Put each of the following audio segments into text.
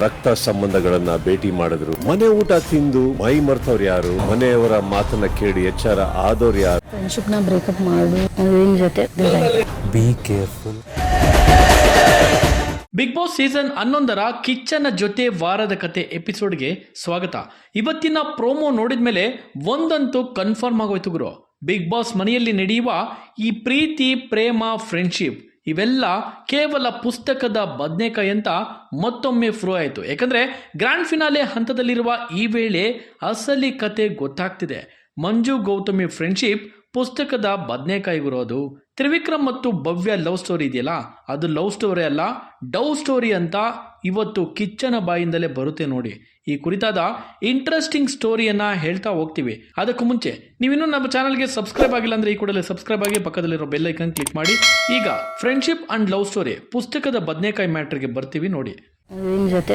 ರಕ್ತ ಸಂಬಂಧಗಳನ್ನ ಭೇಟಿ ಮಾಡಿದ್ರು. ಮನೆ ಊಟ ತಿಂದು ಮೈ ಮರ್ತವ್ರು ಯಾರು? ಮನೆಯವರ ಮಾತನ್ನ ಕೇಳಿ ಎಚ್ಚರ ಆದವ್ರು ಯಾರು? ಫ್ರೆಂಡ್ಶಿಪ್ನ ಬ್ರೇಕಪ್ ಮಾಡು. ಜೊತೆ. Be careful Bigg Boss season ಹನ್ನೊಂದರ ಕಿಚ್ಚನ ಜೊತೆ ವಾರದ ಕತೆ ಎಪಿಸೋಡ್ಗೆ ಸ್ವಾಗತ. ಇವತ್ತಿನ ಪ್ರೋಮೋ ನೋಡಿದ ಮೇಲೆ ಒಂದಂತೂ ಕನ್ಫರ್ಮ್ ಆಗೋಯ್ತು ಗುರು. ಬಿಗ್ ಬಾಸ್ ಮನೆಯಲ್ಲಿ ನಡೆಯುವ ಈ ಪ್ರೀತಿ ಪ್ರೇಮ ಫ್ರೆಂಡ್ಶಿಪ್ ಇವೆಲ್ಲ ಕೇವಲ ಪುಸ್ತಕದ ಬದನೆಕಾಯಿ ಅಂತ ಮತ್ತೊಮ್ಮೆ ಫ್ರೋ ಆಯಿತು. ಯಾಕಂದರೆ ಗ್ರ್ಯಾಂಡ್ ಫಿನಾಲೆ ಹಂತದಲ್ಲಿರುವ ಈ ವೇಳೆ ಅಸಲಿ ಕತೆ ಗೊತ್ತಾಗ್ತಿದೆ. ಮಂಜು ಗೌತಮಿ ಫ್ರೆಂಡ್ಶಿಪ್ ಪುಸ್ತಕದ ಬದನೆಕಾಯಿ ಗುರೋದು ತ್ರಿವಿಕ್ರಮ್ ಮತ್ತು ಭವ್ಯ ಲವ್ ಸ್ಟೋರಿ ಇದೆಯಲ್ಲ ಅದು ಲವ್ ಸ್ಟೋರಿ ಅಲ್ಲ ಡವ್ ಸ್ಟೋರಿ ಅಂತ ಇವತ್ತು ಕಿಚ್ಚನ ಬಾಯಿಂದಲೇ ಬರುತ್ತೆ ನೋಡಿ. ಈ ಕುರಿತಾದ ಇಂಟ್ರೆಸ್ಟಿಂಗ್ ಸ್ಟೋರಿಯನ್ನ ಹೇಳ್ತಾ ಹೋಗ್ತೀವಿ. ಅದಕ್ಕೂ ಮುಂಚೆ ನೀವಿನ್ನೂ ನಮ್ಮ ಚಾನಲ್ಗೆ ಸಬ್ಸ್ಕ್ರೈಬ್ ಆಗಿಲ್ಲ ಅಂದ್ರೆ ಈ ಕೂಡಲೇ ಸಬ್ಸ್ಕ್ರೈಬ್ ಆಗಿ ಪಕ್ಕದಲ್ಲಿರೋ ಬೆಲ್ ಐಕನ್ ಕ್ಲಿಕ್ ಮಾಡಿ. ಈಗ ಫ್ರೆಂಡ್ಶಿಪ್ ಅಂಡ್ ಲವ್ ಸ್ಟೋರಿ ಪುಸ್ತಕದ ಬದನೆಕಾಯಿ ಮ್ಯಾಟ್ರಿಗೆ ಬರ್ತೀವಿ ನೋಡಿ. ಜೊತೆ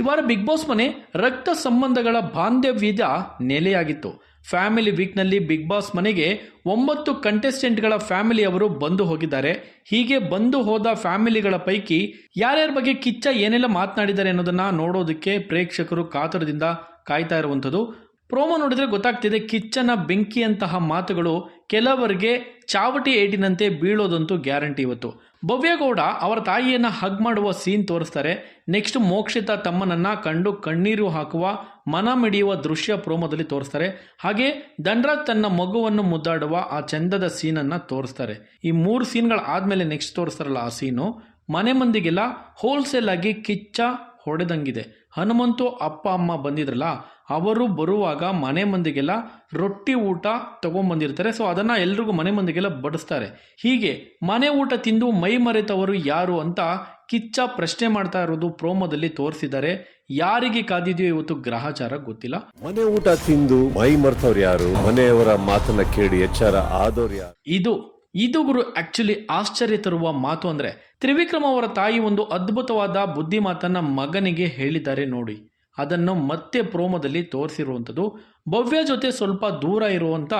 ಈ ವಾರ ಬಿಗ್ ಬಾಸ್ ಮನೆ ರಕ್ತ ಸಂಬಂಧಗಳ ಬಾಂಧವ್ಯದ ನೆಲೆಯಾಗಿತ್ತು. ಫ್ಯಾಮಿಲಿ ವೀಕ್ನಲ್ಲಿ ಬಿಗ್ ಬಾಸ್ ಮನೆಗೆ ಒಂಬತ್ತು ಕಂಟೆಸ್ಟೆಂಟ್ಗಳ ಫ್ಯಾಮಿಲಿ ಅವರು ಬಂದು ಹೋಗಿದ್ದಾರೆ. ಹೀಗೆ ಬಂದು ಹೋದ ಫ್ಯಾಮಿಲಿಗಳ ಪೈಕಿ ಯಾರ್ಯಾರ ಬಗ್ಗೆ ಕಿಚ್ಚ ಏನೆಲ್ಲ ಮಾತನಾಡಿದ್ದಾರೆ ಅನ್ನೋದನ್ನ ನೋಡೋದಕ್ಕೆ ಪ್ರೇಕ್ಷಕರು ಕಾತರದಿಂದ ಕಾಯ್ತಾ ಇರುವಂಥದ್ದು. ಪ್ರೋಮೋ ನೋಡಿದ್ರೆ ಗೊತ್ತಾಗ್ತಿದೆ ಕಿಚ್ಚನ ಬೆಂಕಿಯಂತಹ ಮಾತುಗಳು ಕೆಲವರಿಗೆ ಚಾವಟಿ ಏಟಿನಂತೆ ಬೀಳೋದಂತೂ ಗ್ಯಾರಂಟಿ ಇವತ್ತು. ಭವ್ಯಗೌಡ ಅವರ ತಾಯಿಯನ್ನ ಹಗ್ ಮಾಡುವ ಸೀನ್ ತೋರಿಸ್ತಾರೆ. ನೆಕ್ಸ್ಟ್ ಮೋಕ್ಷಿತ ತಮ್ಮನನ್ನ ಕಂಡು ಕಣ್ಣೀರು ಹಾಕುವ ಮನ ಮಿಡಿಯುವ ದೃಶ್ಯ ಪ್ರೋಮೋದಲ್ಲಿ ತೋರಿಸ್ತಾರೆ. ಹಾಗೆ ದಂಡ್ರಾಜ್ ತನ್ನ ಮಗುವನ್ನು ಮುದ್ದಾಡುವ ಆ ಚಂದದ ಸೀನನ್ನ ತೋರಿಸ್ತಾರೆ. ಈ ಮೂರು ಸೀನ್ಗಳು ಆದಮೇಲೆ ನೆಕ್ಸ್ಟ್ ತೋರಿಸ್ತಾರಲ್ಲ ಆ ಸೀನು. ಮನೆ ಮಂದಿಗೆಲ್ಲ ಹೋಲ್ಸೇಲ್ ಆಗಿ ಕಿಚ್ಚ ಹೊಡೆದಂಗಿದೆ. ಹನುಮಂತು ಅಪ್ಪ, ಅಮ್ಮ ಬಂದಿದ್ರಲ್ಲ ಅವರು ಬರುವಾಗ ಮನೆ ಮಂದಿಗೆಲ್ಲ ರೊಟ್ಟಿ ಊಟ ತೊಗೊಂಬಂದಿರ್ತಾರೆ. ಸೊ ಅದನ್ನು ಎಲ್ರಿಗೂ ಮನೆ ಮಂದಿಗೆಲ್ಲ ಬಡಿಸ್ತಾರೆ. ಹೀಗೆ ಮನೆ ಊಟ ತಿಂದು ಮೈ ಮರೆತವರು ಯಾರು ಅಂತ ಕಿಚ್ಚ ಪ್ರಶ್ನೆ ಮಾಡ್ತಾ ಇರೋದು ಪ್ರೋಮೋದಲ್ಲಿ ತೋರಿಸಿದ್ದಾರೆ. ಯಾರಿಗೆ ಕಾದಿದೆಯೋ ಇವತ್ತು ಗ್ರಹಚಾರ ಗೊತ್ತಿಲ್ಲ. ಮನೆ ಊಟ ತಿಂದು ಮೈ ಮರೆತವ್ರು ಯಾರು? ಮನೆಯವರ ಮಾತನ್ನ ಕೇಳಿ ಎಚ್ಚರ ಆದವ್ರು ಯಾರು? ಇದು ಇದು ಗುರು ಆಕ್ಚುಲಿ ಆಶ್ಚರ್ಯ ತರುವ ಮಾತು ಅಂದ್ರೆ ತ್ರಿವಿಕ್ರಮ ಅವರ ತಾಯಿ ಒಂದು ಅದ್ಭುತವಾದ ಬುದ್ಧಿ ಮಾತನ್ನ ಮಗನಿಗೆ ಹೇಳಿದ್ದಾರೆ ನೋಡಿ. ಅದನ್ನು ಮತ್ತೆ ಪ್ರೋಮೋದಲ್ಲಿ ತೋರಿಸಿರುವಂಥದ್ದು. ಭವ್ಯ ಜೊತೆ ಸ್ವಲ್ಪ ದೂರ ಇರುವಂಥ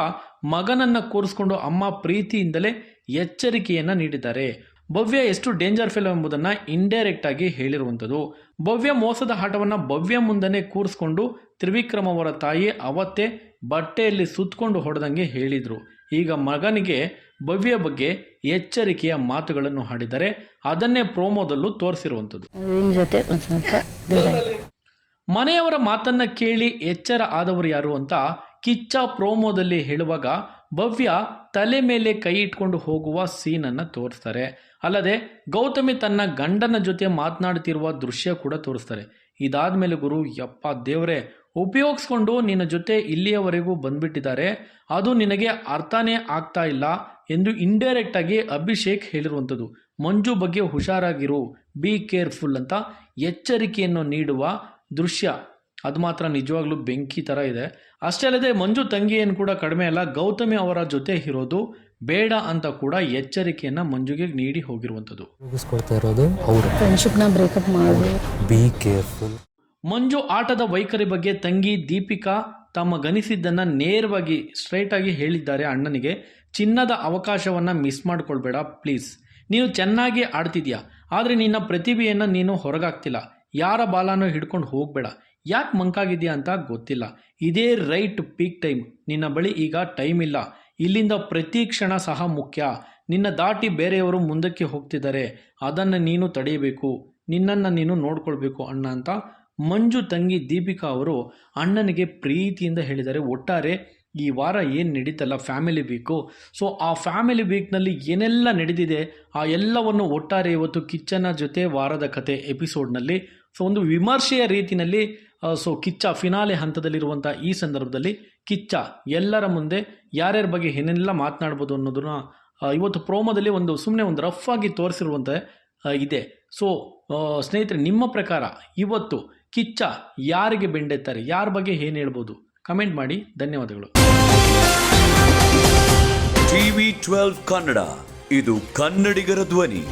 ಮಗನನ್ನು ಕೂರಿಸ್ಕೊಂಡು ಅಮ್ಮ ಪ್ರೀತಿಯಿಂದಲೇ ಎಚ್ಚರಿಕೆಯನ್ನು ನೀಡಿದ್ದಾರೆ. ಭವ್ಯ ಎಷ್ಟು ಡೇಂಜರ್ ಫಿಲಮ್ ಎಂಬುದನ್ನು ಇಂಡೈರೆಕ್ಟ್ ಆಗಿ ಹೇಳಿರುವಂಥದ್ದು. ಭವ್ಯ ಮೋಸದ ಆಟವನ್ನು ಭವ್ಯ ಮುಂದನೆ ಕೂರಿಸ್ಕೊಂಡು ತ್ರಿವಿಕ್ರಮ ಅವರ ತಾಯಿ ಅವತ್ತೇ ಬಟ್ಟೆಯಲ್ಲಿ ಸುತ್ತಕೊಂಡು ಹೊಡೆದಂಗೆ ಹೇಳಿದರು. ಈಗ ಮಗನಿಗೆ ಭವ್ಯ ಬಗ್ಗೆ ಎಚ್ಚರಿಕೆಯ ಮಾತುಗಳನ್ನು ಹಾಡಿದರೆ ಅದನ್ನೇ ಪ್ರೋಮೋದಲ್ಲೂ ತೋರಿಸಿರುವಂಥದ್ದು. ಮನೆಯವರ ಮಾತನ್ನ ಕೇಳಿ ಎಚ್ಚರ ಆದವರು ಯಾರು ಅಂತ ಕಿಚ್ಚ ಪ್ರೋಮೋದಲ್ಲಿ ಹೇಳುವಾಗ ಭವ್ಯ ತಲೆ ಮೇಲೆ ಕೈ ಇಟ್ಕೊಂಡು ಹೋಗುವ ಸೀನನ್ನು ತೋರಿಸ್ತಾರೆ. ಅಲ್ಲದೆ ಗೌತಮಿ ತನ್ನ ಗಂಡನ ಜೊತೆ ಮಾತನಾಡ್ತಿರುವ ದೃಶ್ಯ ಕೂಡ ತೋರಿಸ್ತಾರೆ. ಇದಾದ ಮೇಲೆ ಗುರು, ಯಪ್ಪ ದೇವರೇ, ಉಪಯೋಗಿಸ್ಕೊಂಡು ನಿನ್ನ ಜೊತೆ ಇಲ್ಲಿಯವರೆಗೂ ಬಂದ್ಬಿಟ್ಟಿದ್ದಾರೆ. ಅದು ನಿನಗೆ ಅರ್ಥನೇ ಆಗ್ತಾ ಇಲ್ಲ ಎಂದು ಇಂಡೈರೆಕ್ಟ್ ಆಗಿ ಅಭಿಷೇಕ್ ಹೇಳಿರುವಂಥದ್ದು. ಮಂಜು ಬಗ್ಗೆ ಹುಷಾರಾಗಿರು ಬಿ ಕೇರ್ಫುಲ್ ಅಂತ ಎಚ್ಚರಿಕೆಯನ್ನು ನೀಡುವ ದೃಶ್ಯ. ಅದು ಮಾತ್ರ ನಿಜವಾಗ್ಲೂ ಬೆಂಕಿ ಥರ ಇದೆ. ಅಷ್ಟೇ ಅಲ್ಲದೆ ಮಂಜು ತಂಗಿ ಏನು ಕೂಡ ಕಡಿಮೆ ಅಲ್ಲ ಗೌತಮಿ ಅವರ ಜೊತೆ ಇರೋದು ಬೇಡ ಅಂತ ಕೂಡ ಎಚ್ಚರಿಕೆಯನ್ನ ಮಂಜುಗೆ ನೀಡಿ ಹೋಗಿರುವಂಥದ್ದು. ಇರೋದು ಅವರು. ಫ್ರೆಂಡ್ಶಿಪ್ನ ಬ್ರೇಕಪ್ ಮಾಡು. ಬಿ ಕೇರ್ಫುಲ್ ಮಂಜು ಆಟದ ವೈಖರಿ ಬಗ್ಗೆ ತಂಗಿ ದೀಪಿಕಾ ತಮ್ಮ ಗನಿಸಿದ್ದನ್ನ ನೇರವಾಗಿ ಸ್ಟ್ರೈಟ್ ಆಗಿ ಹೇಳಿದ್ದಾರೆ ಅಣ್ಣನಿಗೆ. ಚಿನ್ನದ ಅವಕಾಶವನ್ನ ಮಿಸ್ ಮಾಡ್ಕೊಳ್ಬೇಡ ಪ್ಲೀಸ್ ನೀನು ಚೆನ್ನಾಗಿ ಆಡ್ತಿದ್ಯಾ ಆದರೆ ನಿನ್ನ ಪ್ರತಿಭೆಯನ್ನು ನೀನು ಹೊರಗಾಗ್ತಿಲ್ಲ ಯಾರ ಬಾಲನೂ ಹಿಡ್ಕೊಂಡು ಹೋಗಬೇಡ. ಯಾಕೆ ಮಂಕಾಗಿದ್ಯಾ ಅಂತ ಗೊತ್ತಿಲ್ಲ. ಇದೇ ರೈಟ್ ಪೀಕ್ ಟೈಮ್. ನಿನ್ನ ಬಳಿ ಈಗ ಟೈಮ್ ಇಲ್ಲ. ಇಲ್ಲಿಂದ ಪ್ರತಿ ಕ್ಷಣ ಸಹ ಮುಖ್ಯ. ನಿನ್ನ ದಾಟಿ ಬೇರೆಯವರು ಮುಂದಕ್ಕೆ ಹೋಗ್ತಿದ್ದಾರೆ. ಅದನ್ನು ನೀನು ತಡೆಯಬೇಕು. ನಿನ್ನನ್ನು ನೀನು ನೋಡ್ಕೊಳ್ಬೇಕು ಅಣ್ಣ ಅಂತ ಮಂಜು ತಂಗಿ ದೀಪಿಕಾ ಅವರು ಅಣ್ಣನಿಗೆ ಪ್ರೀತಿಯಿಂದ ಹೇಳಿದ್ದಾರೆ. ಒಟ್ಟಾರೆ ಈ ವಾರ ಏನು ನಡೀತಲ್ಲ? ಫ್ಯಾಮಿಲಿ ವೀಕು ಸೊ ಆ ಫ್ಯಾಮಿಲಿ ವೀಕ್ನಲ್ಲಿ ಏನೆಲ್ಲ ನಡೆದಿದೆ? ಆ ಎಲ್ಲವನ್ನು ಒಟ್ಟಾರೆ ಇವತ್ತು ಕಿಚ್ಚನ ಜೊತೆ ವಾರದ ಕತೆ ಎಪಿಸೋಡ್ನಲ್ಲಿ ಸೊ ಒಂದು ವಿಮರ್ಶೆಯ ರೀತಿಯಲ್ಲಿ ಸೊ ಕಿಚ್ಚ ಫಿನಾಲೆ ಹಂತದಲ್ಲಿರುವಂಥ ಈ ಸಂದರ್ಭದಲ್ಲಿ ಕಿಚ್ಚ ಎಲ್ಲರ ಮುಂದೆ ಯಾರ್ಯಾರ ಬಗ್ಗೆ ಏನೆಲ್ಲ ಮಾತನಾಡ್ಬೋದು ಅನ್ನೋದನ್ನ ಇವತ್ತು ಪ್ರೋಮೋದಲ್ಲಿ ಒಂದು ಸುಮ್ಮನೆ ಒಂದು ರಫ್ ಆಗಿ ತೋರಿಸಿರುವಂಥ ಇದೆ. ಸೊ ಸ್ನೇಹಿತರೆ, ನಿಮ್ಮ ಪ್ರಕಾರ ಇವತ್ತು ಕಿಚ್ಚ ಯಾರಿಗೆ ಬೆಂಡೆತ್ತಾರೆ? ಯಾರ ಬಗ್ಗೆ ಏನು ಹೇಳ್ಬೋದು? ಕಮೆಂಟ್ ಮಾಡಿ. ಧನ್ಯವಾದಗಳು. TV twelve Kannada. ಇದು ಕನ್ನಡಿಗರ ಧ್ವನಿ.